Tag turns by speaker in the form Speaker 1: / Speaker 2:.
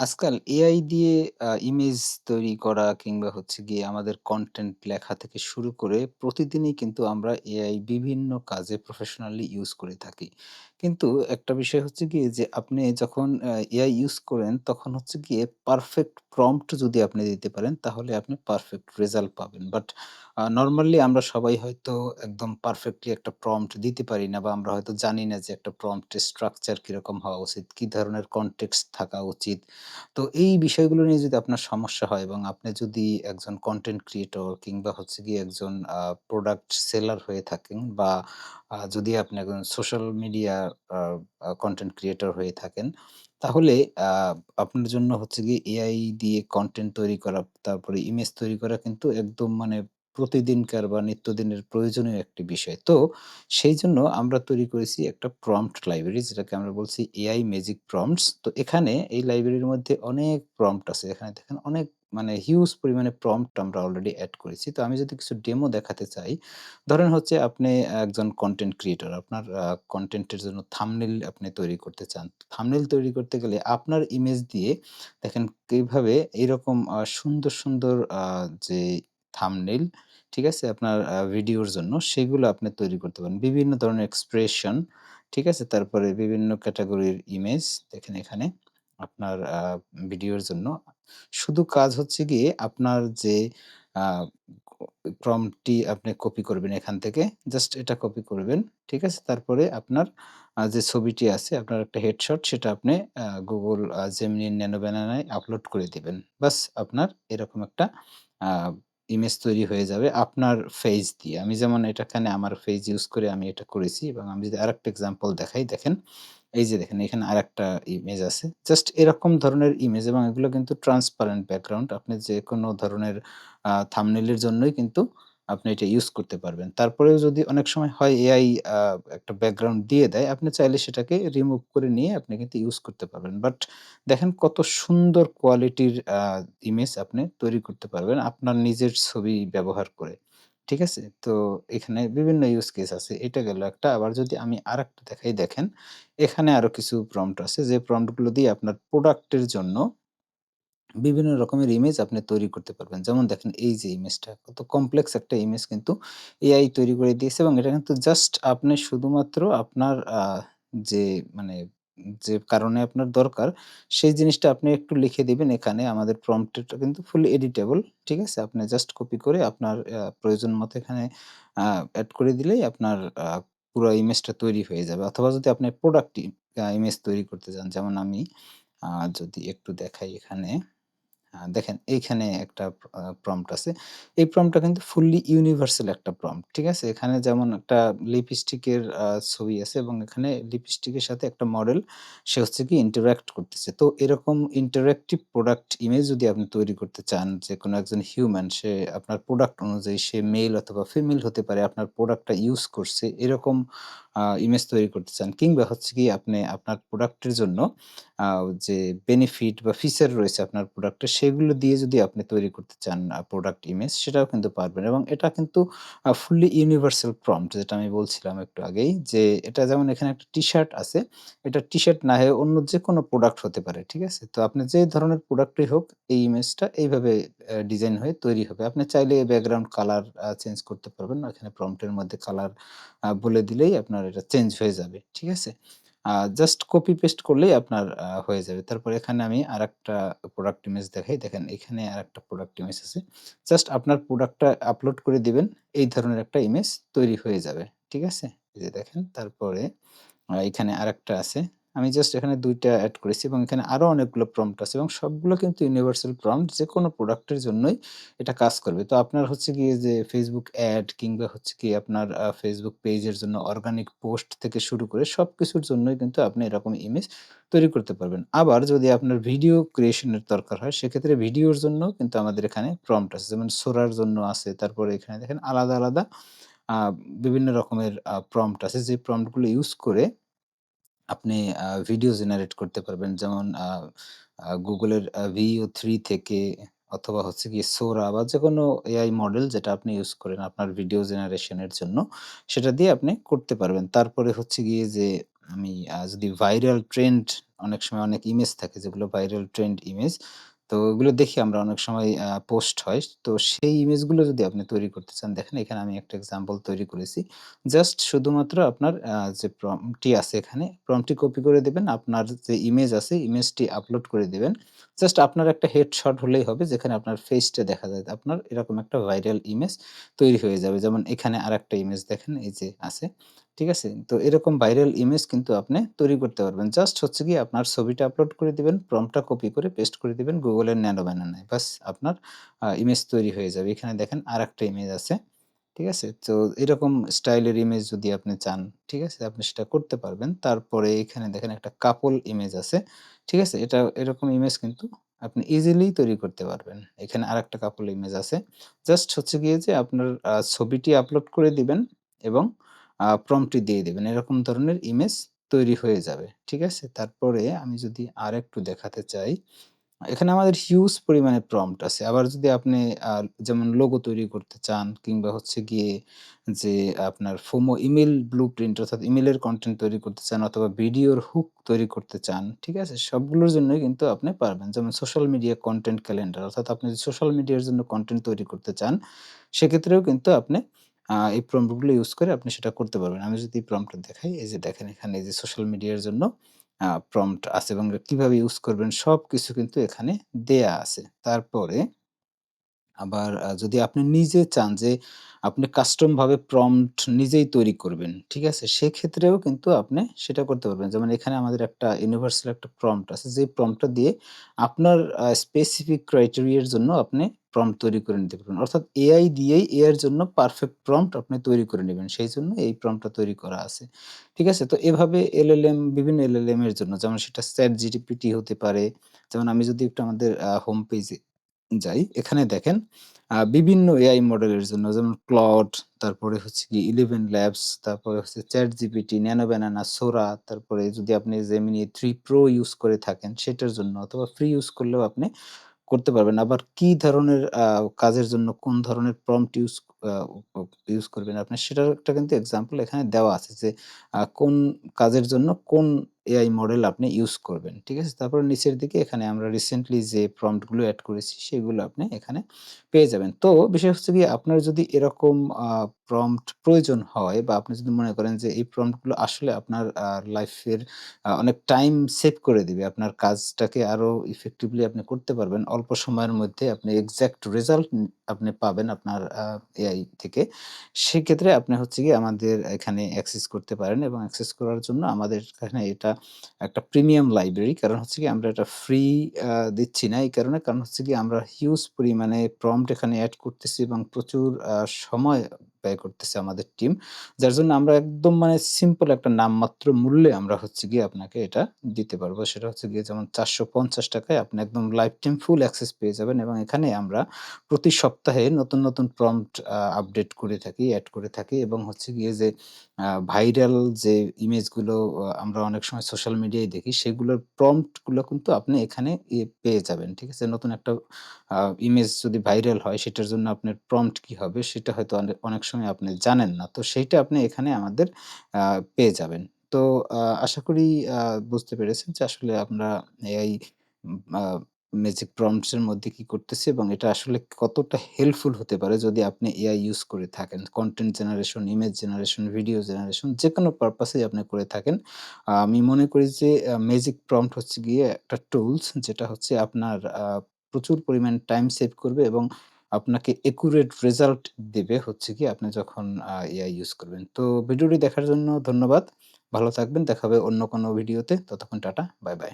Speaker 1: আজকাল এআই দিয়ে ইমেজ তৈরি করা কিংবা হচ্ছে গিয়ে আমাদের কন্টেন্ট লেখা থেকে শুরু করে প্রতিদিনই কিন্তু আমরা এআই বিভিন্ন কাজে প্রফেশনালি ইউজ করে থাকি। কিন্তু একটা বিষয় হচ্ছে গিয়ে যে আপনি যখন এআই ইউজ করেন তখন হচ্ছে গিয়ে পারফেক্ট প্রম্পট যদি আপনি দিতে পারেন তাহলে আপনি পারফেক্ট রেজাল্ট পাবেন। বাট আ নরমালি আমরা সবাই হয়তো একদম পারফেক্টলি একটা প্রম্পট দিতে পারি না বা আমরা হয়তো জানি না যে একটা প্রম্পটের স্ট্রাকচার কীরকম হওয়া উচিত, কি ধরনের কনটেক্সট থাকা উচিত। তো এই বিষয়গুলো নিয়ে যদি আপনার সমস্যা হয় এবং আপনি যদি একজন কনটেন্ট ক্রিয়েটর কিংবা হচ্ছে গিয়ে একজন প্রোডাক্ট সেলার হয়ে থাকেন বা যদি আপনি একজন সোশ্যাল মিডিয়া কনটেন্ট ক্রিয়েটর হয়ে থাকেন, তাহলে আহ, আপনার জন্য হচ্ছে গিয়ে এআই দিয়ে কন্টেন্ট তৈরি করা, তারপরে ইমেজ তৈরি করা কিন্তু একদম মানে প্রতিদিনকার বা নিত্যদিনের প্রয়োজনীয় একটি বিষয়। তো সেই জন্য আমরা তৈরি করেছি একটা প্রম্পট লাইব্রেরি যেটাকে আমরা বলছি এআই ম্যাজিক প্রম্পটস। তো এখানে এই লাইব্রেরির মধ্যে অনেক প্রম্পট আছে। এখানে দেখেন অনেক মানে হিউজ পরিমাণে প্রম্পট আমরা অলরেডি অ্যাড করেছি। তো আমি যদি কিছু ডেমো দেখাতে চাই, ধরেন হচ্ছে আপনি একজন কন্টেন্ট ক্রিয়েটর। আপনার কন্টেন্টের জন্য থামনেল আপনি তৈরি করতে চান। থামনেল তৈরি করতে গেলে আপনার ইমেজ দিয়ে দেখেন কীভাবে এরকম আ সুন্দর, সুন্দর যে থাম্বনেইল ঠিক আছে? আপনার ভিডিওর জন্য সেগুলো আপনি তৈরি করতে পারেন। বিভিন্ন ধরনের এক্সপ্রেশন, ঠিক আছে? তারপরে বিভিন্ন ক্যাটেগরির ইমেজ দেখেন এখানে আপনার ভিডিওর জন্য। শুধু কাজ হচ্ছে গিয়ে আপনার যে প্রম্পটটি আপনি কপি করবেন এখান থেকে। জাস্ট এটা কপি করবেন। ঠিক আছে? তারপরে আপনার যে ছবিটি আছে আপনার একটা হেডশট সেটা আপনি uh Google uh Gemini upload করে দিবেন। বাস আপনার এরকম একটা ইমেজ তৈরি হয়ে যাবে আপনার ফেজ দিয়ে। আমি যেমন এটাখানে আমার ফেজ ইউজ করে আমি এটা করেছি এবং আমি যদি আরেকটা এক্সাম্পল দেখাই দেখেন, এই যে দেখেন এখানে আর একটা ইমেজ আছে। জাস্ট এরকম ধরনের ইমেজ এবং এগুলো কিন্তু ট্রান্সপারেন্ট ব্যাকগ্রাউন্ড। আপনি যে কোনো ধরনের থামনেলের জন্যই কিন্তু আপনি এটা ইউজ করতে পারবেন। তারপরেও যদি অনেক সময় হয় এআই একটা ব্যাকগ্রাউন্ড দিয়ে দেয়, আপনি চাইলে সেটাকে রিমুভ করে নিয়ে আপনি কিন্তু ইউজ করতে পারবেন। বাট দেখেন কত সুন্দর কোয়ালিটির ইমেজ আপনি তৈরি করতে পারবেন আপনার নিজের ছবি ব্যবহার করে। ঠিক আছে? তো এখানে বিভিন্ন ইউজ কেস আছে। এটা গেল একটা। আবার যদি আমি আরেকটা দেখাই দেখেন, এখানে আরও কিছু প্রম্পট আছে যে প্রম্পটগুলো দিয়ে আপনার প্রোডাক্টের জন্য বিভিন্ন রকমের ইমেজ আপনি তৈরি করতে পারবেন। যেমন দেখেন, এই যে ইমেজটা কত কমপ্লেক্স একটা ইমেজ কিন্তু এআই তৈরি করে দিয়েছে এবং এটা কিন্তু জাস্ট আপনি শুধুমাত্র আপনার যে মানে যে কারণে আপনার দরকার, সেই জিনিসটা আপনি একটু লিখে দিবেন এখানে আমাদের প্রম্পট কিন্তু ফুলি এডিটেবল। ঠিক আছে? আপনি জাস্ট কপি করে আপনার প্রয়োজন মতো এখানে এড করে দিলেই আপনার পুরা ইমেজটা তৈরি হয়ে যাবে। অথবা যদি আপনি প্রোডাক্ট ইমেজ তৈরি করতে চান, যেমন আমি যদি একটু দেখাই এখানে দেখেন এইখানে একটা প্রম্পট আছে। এই প্রম্পটটা কিন্তু ফুললি ইউনিভার্সাল একটা প্রম্পট। ঠিক আছে? এখানে যেমন একটা লিপস্টিকের ছবি আছে এবং এখানে লিপস্টিকের সাথে একটা মডেল সে হচ্ছে কি ইন্টারেক্ট করতেছে। তো এরকম ইন্টারেক্টিভ প্রোডাক্ট ইমেজ যদি আপনি তৈরি করতে চান, যে কোনো একজন হিউম্যান সে আপনার প্রোডাক্ট অনুযায়ী সে মেল অথবা ফিমেল হতে পারে, আপনার প্রোডাক্টটা ইউজ করছে এরকম ইমেজ তৈরি করতে চান কিংবা হচ্ছে কি আপনি আপনার প্রোডাক্টের জন্য যে বেনিফিট বা ফিচার রয়েছে আপনার প্রোডাক্টে সেগুলো দিয়ে যদি আপনি তৈরি করতে চান প্রোডাক্ট ইমেজ সেটাও কিন্তু পারবেন এবং এটা কিন্তু ফুললি ইউনিভার্সাল প্রম্পট যেটা আমি বলছিলাম একটু আগেই, যে এটা যেমন এখানে একটা টি-শার্ট আছে। এটা টি-শার্ট না হয়ে অন্য যে কোনো প্রোডাক্ট হতে পারে। ঠিক আছে? তো আপনি যে ধরনের প্রোডাক্টই হোক, এই ইমেজটা এইভাবে ডিজাইন হয়ে তৈরি হবে। আপনি চাইলে ব্যাকগ্রাউন্ড কালার চেঞ্জ করতে পারবেন। এখানে প্রম্পট এর মধ্যে কালার বলে দিলেই আপনার এটা চেঞ্জ হয়ে যাবে। ঠিক আছে? জাস্ট কপি পেস্ট করলেই আপনার হয়ে যাবে। তারপর এখানে আমি আর একটা প্রোডাক্ট ইমেজ দেখাই। দেখেন, এখানে আর একটা প্রোডাক্ট ইমেজ আছে। জাস্ট আপনার প্রোডাক্টটা আপলোড করে দিবেন। এই ধরনের একটা ইমেজ তৈরি হয়ে যাবে। ঠিক আছে? এই যে দেখেন, তারপরে এখানে আর একটা আছে। আমি জাস্ট এখানে দুইটা অ্যাড করেছি এবং এখানে আরও অনেকগুলো প্রম্পট আছে এবং সবগুলো কিন্তু ইউনিভার্সাল প্রম্পট যেকোনো প্রোডাক্টের জন্যই এটা কাজ করবে। তো আপনার হচ্ছে গিয়ে যে ফেসবুক অ্যাড কিংবা হচ্ছে কি আপনার ফেসবুক পেজের জন্য অর্গানিক পোস্ট থেকে শুরু করে সব কিছুর জন্যই কিন্তু আপনি এরকম ইমেজ তৈরি করতে পারবেন। আবার যদি আপনার ভিডিও ক্রিয়েশনের দরকার হয় সেক্ষেত্রে ভিডিওর জন্যও কিন্তু আমাদের এখানে প্রম্পট আছে। যেমন সোরার জন্য আছে। তারপরে এখানে দেখেন আলাদা, আলাদা বিভিন্ন রকমের প্রম্পট আছে যে প্রম্পটগুলো ইউজ করে আপনি ভিডিও জেনারেট করতে পারবেন। যেমন গুগলের ভিও 3 থেকে অথবা হচ্ছে কি সোরা বা যে কোনো এআই মডেল যেটা আপনি ইউজ করেন আপনার ভিডিও জেনারেশনের জন্য, সেটা দিয়ে আপনি করতে পারবেন। তারপরে হচ্ছে গিয়ে যে আমি যদি ভাইরাল ট্রেন্ড অনেক সময় অনেক ইমেজ থাকে যেগুলো ভাইরাল ট্রেন্ড ইমেজ। তো ওগুলো দেখি আমরা অনেক সময় পোস্ট হয়। তো সেই ইমেজগুলো যদি আপনি তৈরি করতে চান, দেখেন এখানে আমি একটা এক্সাম্পল তৈরি করেছি। জাস্ট শুধুমাত্র আপনার যে প্রম্পটটি আছে এখানে, প্রম্পটটি কপি করে দিবেন। আপনার যে ইমেজ আছে, ইমেজটি আপলোড করে দিবেন। জাস্ট আপনার একটা হেডশট হলেই হবে যেখানে আপনার ফেসটা দেখা যায়। আপনার এরকম একটা ভাইরাল ইমেজ তৈরি হয়ে যাবে। যেমন এখানে আরেকটা ইমেজ দেখেন এই যে আছে। ঠিক আছে? তো এরকম ভাইরাল ইমেজ কিন্তু আপনি তৈরি করতে পারবেন। জাস্ট হচ্ছে গিয়ে আপনার ছবিটা আপলোড করে দিবেন, প্রম্পটটা কপি করে পেস্ট করে দিবেন গুগলের ন্যানো ব্যানানায়। বাস আপনার ইমেজ তৈরি হয়ে যাবে। এখানে দেখেন আরেকটা ইমেজ আছে। ঠিক আছে? তো এরকম স্টাইলের ইমেজ যদি আপনি চান, ঠিক আছে? আপনি সেটা করতে পারবেন। তারপরে এখানে দেখেন একটা কাপল ইমেজ আছে। ঠিক আছে? এটা এরকম ইমেজ কিন্তু আপনি ইজিলি তৈরি করতে পারবেন। এখানে আরেকটা কাপল ইমেজ আছে। জাস্ট হচ্ছে গিয়ে যে আপনার ছবিটি আপলোড করে দিবেন এবং আ প্রম্পটটি দিয়ে দেবেন এরকম ধরনের ইমেজ তৈরি হয়ে যাবে। ঠিক আছে? তারপরে আমি যদি আরেকটু দেখাতে চাই এখানে আমাদের হিউজ পরিমাণে প্রম্পট আছে। আবার যদি আপনি যেমন লোগো তৈরি করতে চান কিংবা হচ্ছে গিয়ে যে আপনার ফোমো ইমেল ব্লু প্রিন্ট অর্থাৎ ইমেলের কন্টেন্ট তৈরি করতে চান অথবা ভিডিওর হুক তৈরি করতে চান, ঠিক আছে? সবগুলোর জন্যই কিন্তু আপনি পারবেন। যেমন সোশ্যাল মিডিয়া কন্টেন্ট ক্যালেন্ডার অর্থাৎ আপনি যদি সোশ্যাল মিডিয়ার জন্য কন্টেন্ট তৈরি করতে চান, সেক্ষেত্রেও কিন্তু আপনি এই প্রম্পটগুলো ইউজ করে আপনি সেটা করতে পারবেন। আমি যদি প্রম্পটটা দেখাই, এই যে দেখেন এখানে এই যে সোশ্যাল মিডিয়ার জন্য প্রম্পট আছে এবং কীভাবে ইউজ করবেন সব কিছু কিন্তু এখানে দেয়া আছে। তারপরে আবার যদি আপনি নিজে চান যে আপনি কাস্টম ভাবে প্রম্পট নিজেই তৈরি করবেন, ঠিক আছে? সেক্ষেত্রেও কিন্তু আপনি সেটা করতে পারবেন। যেমন এখানে আমাদের একটা ইউনিভার্সাল একটা প্রম্পট আছে। যে প্রম্পটটা দিয়ে আপনার স্পেসিফিক ক্রাইটেরিয়া এর জন্য আপনি প্রম্পট তৈরি করে নিতে পারবেন। অর্থাৎ এআই দিয়েই এর জন্য পারফেক্ট প্রম্পট আপনি তৈরি করে নেবেন সেই জন্য এই প্রম্পটটা তৈরি করা আছে। ঠিক আছে? তো এভাবে এলএলএম বিভিন্ন এলএলএম এর জন্য যেমন সেটা ChatGPT হতে পারে। যেমন আমি যদি একটু আমাদের হোম পেজে যাই, এখানে দেখেন বিভিন্ন এআই মডেলের জন্য যেমন ক্লড তারপরে হচ্ছে গিয়ে ইলেভেন ল্যাবস তারপরে হচ্ছে ChatGPT, Nano Banana, সোরা তারপরে যদি আপনি জেমিনি থ্রি প্রো ইউজ করে থাকেন সেটার জন্য অথবা ফ্রি ইউজ করলেও আপনি করতে পারবেন। আবার কি ধরনের কাজের জন্য কোন ধরনের প্রম্পট ইউজ ইউজ করবেন আপনি সেটার একটা কিন্তু এক্সাম্পল এখানে দেওয়া আছে যে কোন কাজের জন্য কোন এআই মডেল আপনি ইউজ করবেন। ঠিক আছে? তারপরে নিচের দিকে এখানে আমরা রিসেন্টলি যে প্রম্পটগুলো এড করেছি সেগুলো আপনি এখানে পেয়ে যাবেন। তো বিষয় হচ্ছে কি আপনার যদি এরকম প্রম্পট প্রয়োজন হয় বা আপনি যদি মনে করেন যে এই প্রম্পটগুলো আসলে আপনার লাইফের অনেক টাইম সেভ করে দিবে। আপনার কাজটাকে আরও ইফেক্টিভলি আপনি করতে পারবেন। অল্প সময়ের মধ্যে আপনি এক্সাক্ট রেজাল্ট আপনি পাবেন আপনার এআই থেকে। সেক্ষেত্রে আপনি হচ্ছে কি আমাদের এখানে অ্যাক্সেস করতে পারেন এবং অ্যাক্সেস করার জন্য আমাদের এখানে এটা একটা প্রিমিয়াম লাইব্রেরি। কারণ হচ্ছে কি আমরা এটা ফ্রি দিচ্ছি না। এই কারণে, কারণ হচ্ছে কি আমরা হিউজ পরিমাণে প্রম্পট এখানে অ্যাড করতেছি এবং প্রচুর সময় ব্যয় করতেছে আমাদের টিম। যার জন্য আমরা একদম মানে সিম্পল একটা নামমাত্র মূল্যে আমরা হচ্ছে গিয়ে আপনাকে এটা দিতে পারব। সেটা হচ্ছে গিয়ে যেমন চারশো পঞ্চাশ টাকায় আপনি একদম লাইফ টাইম ফুল অ্যাক্সেস পেয়ে যাবেন এবং এখানে আমরা প্রতি সপ্তাহে নতুন, নতুন প্রম্পট আপডেট করে থাকি, অ্যাড করে থাকি এবং হচ্ছে গিয়ে যে ভাইরাল যে ইমেজগুলো আমরা অনেক সময় সোশ্যাল মিডিয়ায় দেখি সেগুলোর প্রম্পটগুলো কিন্তু আপনি এখানে পেয়ে যাবেন। ঠিক আছে? নতুন একটা ইমেজ যদি ভাইরাল হয় সেটার জন্য আপনার প্রম্পট কি হবে সেটা হয়তো অনে অনেক সময় আপনি জানেন না। তো সেইটা আপনি এখানে আমাদের পেয়ে যাবেন। তো আশা করি বুঝতে পেরেছেন যে আসলে আমরা এআই ম্যাজিক প্রম্পটস এর মধ্যে কি করতেছি এবং এটা আসলে কতটা হেল্পফুল হতে পারে যদি আপনি এআই ইউজ করে থাকেন। Content generation, image generation, video generation যেকোনো পারপাস এই আপনি করে থাকেন। আমি মনে করি যে ম্যাজিক প্রম্পট হচ্ছে গিয়ে একটা টুলস যেটা হচ্ছে আপনার প্রচুর পরিমাণ টাইম সেভ করবে এবং আপনাকে একুরেট রেজাল্ট দেবে হচ্ছে কি আপনি যখন এআই ইউজ করবেন। তো ভিডিওটি দেখার জন্য ধন্যবাদ। ভালো থাকবেন। দেখা হবে অন্য কোনো ভিডিওতে। ততক্ষণ টাটা। By, by.